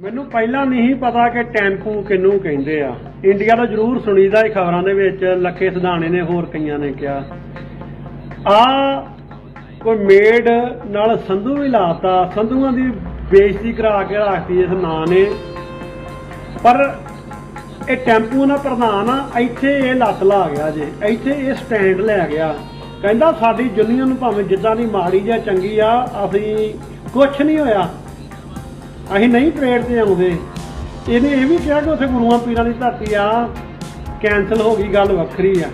ਮੈਨੂੰ ਪਹਿਲਾਂ ਨਹੀਂ ਪਤਾ ਕਿ ਟੈਂਪੂ ਕਿਨੂੰ ਕਹਿੰਦੇ ਆ। ਇੰਡੀਆ ਦਾ ਜ਼ਰੂਰ ਸੁਣੀਦਾ ਹੀ ਖਬਰਾਂ ਦੇ ਵਿੱਚ, ਲੱਖੇ ਸਧਾਣੇ ਨੇ, ਹੋਰ ਕਈਆਂ ਨੇ ਕਿਹਾ। ਆ ਕੋਈ ਮੇਡ ਨਾਲ ਸੰਧੂ ਵੀ ਲਾਤਾ, ਸੰਧੂਆਂ ਦੀ ਬੇਇੱਜ਼ਤੀ ਕਰਾ ਕੇ ਰੱਖਦੀ ਇਸ ਨਾਂ ਨੇ। ਪਰ ਇਹ ਟੈਂਪੂ ਦਾ ਪ੍ਰਧਾਨ ਆ, ਇੱਥੇ ਇਹ ਲੱਤ ਲਾ ਗਿਆ ਜੇ, ਇੱਥੇ ਇਹ ਸਟੈਂਡ ਲੈ ਗਿਆ। ਕਹਿੰਦਾ ਸਾਡੀ ਜੁਨੀਅਰ ਨੂੰ ਭਾਵੇਂ ਜਿੱਦਾਂ ਦੀ ਮਾੜੀ ਜਾਂ ਚੰਗੀ ਆ, ਅਸੀਂ ਕੁਝ ਨਹੀਂ ਹੋਇਆ। ਅਸੀਂ ਨਹੀਂ ਪਰੇਡ ਤੇ ਆਉਂਦੇ। ਇਹਨੇ ਇਹ ਵੀ ਕਿਹਾ ਕਿ ਉੱਥੇ ਗੁਰੂਆਂ ਪੀਰਾਂ ਦੀ ਧਰਤੀ ਆ। ਕੈਨਸਲ ਹੋ ਗਈ, ਗੱਲ ਵੱਖਰੀ ਆ।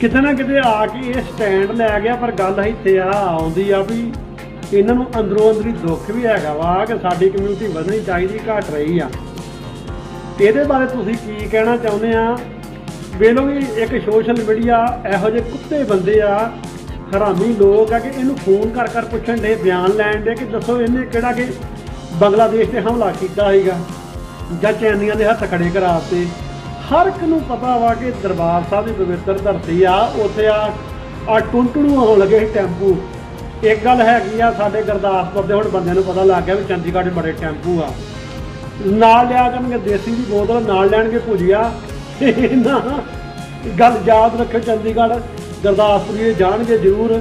ਕਿਤੇ ਨਾ ਕਿਤੇ ਆ ਕੇ ਇਹ ਸਟੈਂਡ ਲੈ ਗਿਆ, ਪਰ ਗੱਲ ਇੱਥੇ ਆ, ਆਉਂਦੀ ਆ ਵੀ ਇਹਨਾਂ ਨੂੰ ਅੰਦਰੋਂ ਅੰਦਰੀ ਦੁੱਖ ਵੀ ਹੈਗਾ ਵਾ ਕਿ ਸਾਡੀ ਕਮਿਊਨਿਟੀ ਵਧਣੀ ਚਾਹੀਦੀ, ਘਟ ਰਹੀ ਆ। ਇਹਦੇ ਬਾਰੇ ਤੁਸੀਂ ਕੀ ਕਹਿਣਾ ਚਾਹੁੰਦੇ ਆ? ਵੇਲੋ ਵੀ ਇੱਕ ਸੋਸ਼ਲ ਮੀਡੀਆ ਇਹੋ ਜਿਹੇ ਕੁੱਤੇ ਬੰਦੇ ਆ, ਹਰਾਮੀ ਲੋਕ ਆ ਕਿ ਇਹਨੂੰ ਫੋਨ ਕਰ ਕਰ ਪੁੱਛਣ ਦੇ, ਬਿਆਨ ਲੈਣ ਦੇ ਕਿ ਦੱਸੋ ਇਹਨੇ ਕਿਹੜਾ ਕਿ ਬੰਗਲਾਦੇਸ਼ ਤੇ ਹਮਲਾ ਕੀਤਾ ਸੀਗਾ। ਜਾਂ ਚੈਨੀਆਂ ਦੇ ਹੱਥ ਖੜੇ ਕਰਾਤੇ। ਹਰ ਇੱਕ ਨੂੰ ਪਤਾ ਵਾ ਕਿ ਦਰਬਾਰ ਸਾਹਿਬ ਦੀ ਪਵਿੱਤਰ ਧਰਤੀ ਆ, ਉੱਥੇ ਆ ਆ ਟੁੰਟੜੂ ਆਉਣ ਲੱਗੇ ਸੀ ਟੈਂਪੂ। ਇੱਕ ਗੱਲ ਹੈਗੀ ਆ, ਸਾਡੇ ਗੁਰਦਾਸਪੁਰ ਦੇ ਹੁਣ ਬੰਦਿਆਂ ਨੂੰ ਪਤਾ ਲੱਗ ਗਿਆ ਵੀ ਚੰਡੀਗੜ੍ਹ 'ਚ ਬੜੇ ਟੈਂਪੂ ਆ। ਨਾਲ ਲਿਆ ਕਰਨਗੇ ਦੇਸੀ ਦੀ ਬੋਤਲ, ਨਾਲ ਲੈਣਗੇ ਭੁਜੀਆ। ਇਹਨਾਂ ਗੱਲ ਯਾਦ ਰੱਖਿਓ, ਚੰਡੀਗੜ੍ਹ ਗੁਰਦਾਸਪੁਰ ਗੁਰਦਾਸਪੁਰੀ ਜਾਣਗੇ ਜ਼ਰੂਰ।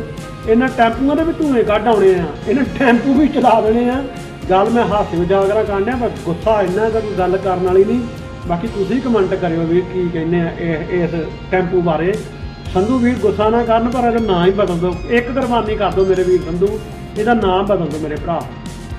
ਇਹਨਾਂ ਟੈਂਪੂਆਂ ਦੇ ਵੀ ਧੂਏ ਕੱਢ ਆਉਣੇ ਆ। ਇਹਨਾਂ ਟੈਂਪੂ ਵੀ ਚਲਾ ਦੇਣੇ ਆ। ਗੱਲ ਮੈਂ ਹਾਸੇ ਉਜਾਗਰਾ ਕਾਂਡਿਆ ਪਰ ਗੁੱਸਾ ਇੰਨਾ ਦਾ ਕੋਈ ਗੱਲ ਕਰਨ ਵਾਲੀ ਨਹੀਂ। ਬਾਕੀ ਤੁਸੀਂ ਕਮੈਂਟ ਕਰਿਓ ਵੀ ਕੀ ਕਹਿੰਦੇ ਆ ਇਹ, ਇਸ ਟੈਂਪੂ ਬਾਰੇ। ਸੰਧੂ ਵੀਰ ਗੁੱਸਾ ਨਾ ਕਰਨ, ਪਰ ਇਹਦਾ ਨਾਂ ਹੀ ਬਦਲ ਦਿਓ। ਇੱਕ ਕੁਰਬਾਨੀ ਕਰ ਦਿਓ ਮੇਰੇ ਵੀਰ ਸੰਧੂ। ਇਹਦਾ ਨਾਮ ਬਦਲ ਦਿਓ ਮੇਰੇ ਭਰਾ।